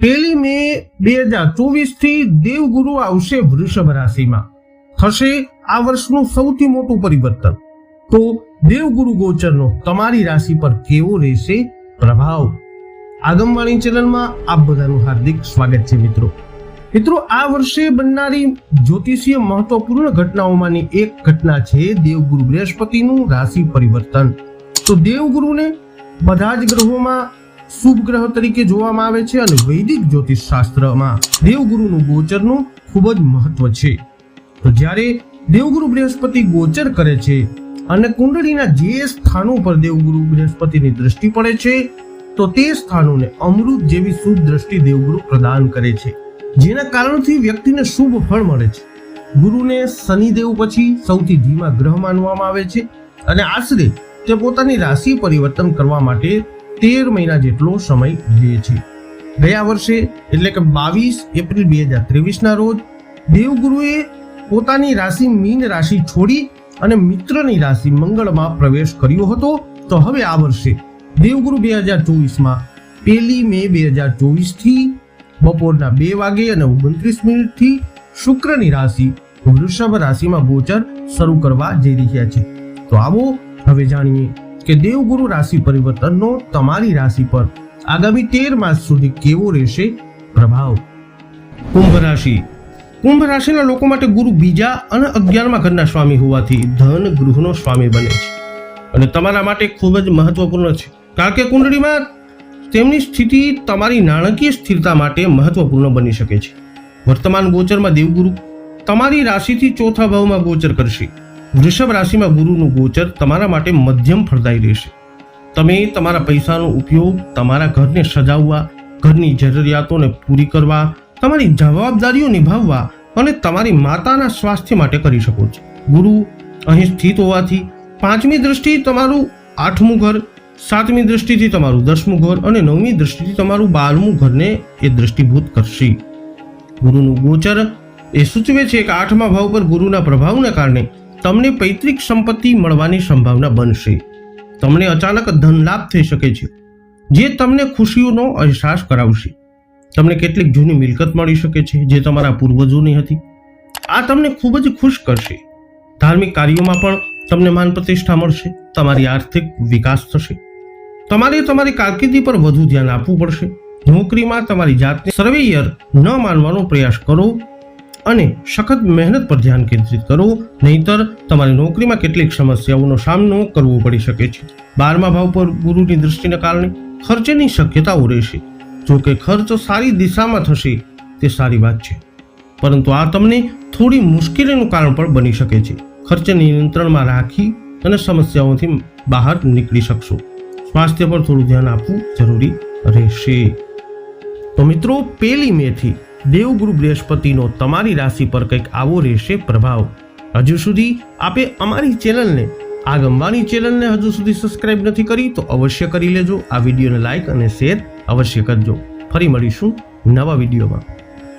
પહેલી મે બે હજાર ચોવીસથી દેવગુરુ આવશે વૃષભ રાશિમાં. થશે આ વર્ષનું સૌથી મોટું પરિવર્તન. તો દેવગુરુ ગોચરનો તમારી રાશિ પર કેવો રહેશે પ્રભાવ? આગમવાણી ચેનલમાં આપ બધાનું હાર્દિક સ્વાગત છે મિત્રો. મિત્રો, આ વર્ષે બનનારી જ્યોતિષીય મહત્વપૂર્ણ ઘટનાઓમાંની એક ઘટના છે દેવગુરુ બૃહસ્પતિનું રાશિ પરિવર્તન. તો દેવગુરુને બધા જ ગ્રહોમાં શુભ ગ્રહ તરીકે જોવામાં આવે છે અને વૈદિક જ્યોતિષ શાસ્ત્રમાં દેવગુરુનું ગોચરનું ખૂબ જ મહત્વ છે. તો જ્યારે દેવગુરુ બૃહસ્પતિ ગોચર કરે છે અને કુંડળીના જે સ્થાનો પર દેવગુરુ બૃહસ્પતિની દ્રષ્ટિ પડે છે, તો તે સ્થાનોને અમૃત જેવી શુભ દ્રષ્ટિ દેવગુરુ પ્રદાન કરે છે. જેના કારણથી વ્યક્તિને શુભ ફળ મળે છે. ગુરુને શનિદેવ પછી સૌથી ધીમા ગ્રહ માનવામાં આવે છે અને આશરે તે પોતાની રાશિ પરિવર્તન કરવા માટે તેર મહિના જેટલો સમય લે છે. ગયા વર્ષે એટલે કે બાવીસ એપ્રિલ બે હજાર ત્રેવીસના રોજ દેવગુરુએ પોતાની રાશિ મીન રાશિ છોડી અને મિત્રની રાશિ મંગળમાં પ્રવેશ કર્યો હતો. તો હવે આ વર્ષે દેવગુરુ બે હજાર ચોવીસમાં પહેલી મે બે હજાર ચોવીસથી બપોરના બે વાગે અને ઓગણત્રીસ મિનિટથી શુક્રની રાશિ વૃષભ રાશિમાં ગોચર શરૂ કરવા જઈ રહ્યા છે. તો આવો હવે જાણીએ કે દેવગુરુ રાશિ પરિવર્તનનો તમારી રાશિ પર આગામી તેર માસ સુધી કેવો રહેશે પ્રભાવ? કુંભ રાશિ. કુંભ રાશિના લોકો માટે ગુરુ બીજા અને અગિયારમા ઘરના સ્વામી હોવાથી ધન ગૃહનો સ્વામી બને છે. અને તમારા માટે ખૂબ જ મહત્વપૂર્ણ છે. કારણ કે કુંડળીમાં તેમની સ્થિતિ તમારી નાણાકીય સ્થિરતા માટે મહત્વપૂર્ણ બની શકે છે. વર્તમાન ગોચરમાં દેવગુરુ તમારી રાશિથી ચોથા ભાવમાં ગોચર કરશે. વૃષભ રાશિમાં ગુરુનું ગોચર તમારા માટે મધ્યમ ફળદાયી રહેશે. તમે તમારા પૈસાનો ઉપયોગ, તમારા ઘરને સજાવવા, ઘરની જરૂરિયાતોને પૂરી કરવા, તમારી જવાબદારીઓ નિભાવવા અને તમારી માતાના સ્વાસ્થ્ય માટે કરી શકો છો. ગુરુ અહીં સ્થિત હોવાથી પાંચમી દ્રષ્ટિ તમારું આઠમું ઘર, સાતમી દ્રષ્ટિથી તમારું દસમું ઘર અને નવમી દ્રષ્ટિથી તમારું બારમું ઘરને એ દ્રષ્ટિભૂત કરશે. ગુરુનું ગોચર એ સૂચવે છે કે આઠમા ભાવ પર ગુરુના પ્રભાવને કારણે તમને પૈતૃક સંપત્તિ મળવાની સંભાવના બનશે. તમને અચાનક ધન લાભ થઈ શકે છે, જે તમને ખુશીઓનો અહેસાસ કરાવશે. તમને કેટલીક જૂની મિલકત મળી શકે છે, જે તમારા પૂર્વજોની હતી. આ તમને ખૂબ જ ખુશ કરશે. ધાર્મિક કાર્યોમાં પણ તમને માન પ્રતિષ્ઠા મળશે, તમારી આર્થિક વિકાસ થશે. તમારે તમારી કારકિર્દી પર વધુ ધ્યાન આપવું પડશે. નોકરીમાં તમારી જાતને સર્વેયર ન માનવાનો પ્રયાસ કરો. અને સખત મહેનત પર ધ્યાન કેન્દ્રિત કરો, નહીતર તમારી નોકરીમાં કેટલીક સમસ્યાઓનો સામનો કરવો પડી શકે છે. બારમા ભાવ પર ગુરુની દૃષ્ટિને કારણે ખર્ચની શક્યતાઓ રહેશે. જો કે ખર્ચ સારી દિશામાં થશે, તે સારી વાત છે. પરંતુ આ તમને થોડી મુશ્કેલીનું કારણ પણ બની શકે છે. ખર્ચ નિયંત્રણમાં રાખી અને સમસ્યાઓથી બહાર નીકળી શકશો. સ્વાસ્થ્ય પર થોડું ધ્યાન આપવું જરૂરી રહેશે. તો મિત્રો પેલી મેથી દેવગુરુ બૃહસ્પતિનો તમારી રાશિ પર કંઈક આવો રહેશે પ્રભાવ. હજુ સુધી આપે અમારી ચેનલને, આગમવાની ચેનલને હજુ સુધી સબસ્ક્રાઇબ નથી કરી તો અવશ્ય કરી લેજો. આ વિડીયોને લાઇક અને શેર અવશ્ય કરજો. ફરી મળીશું નવા વિડીયોમાં.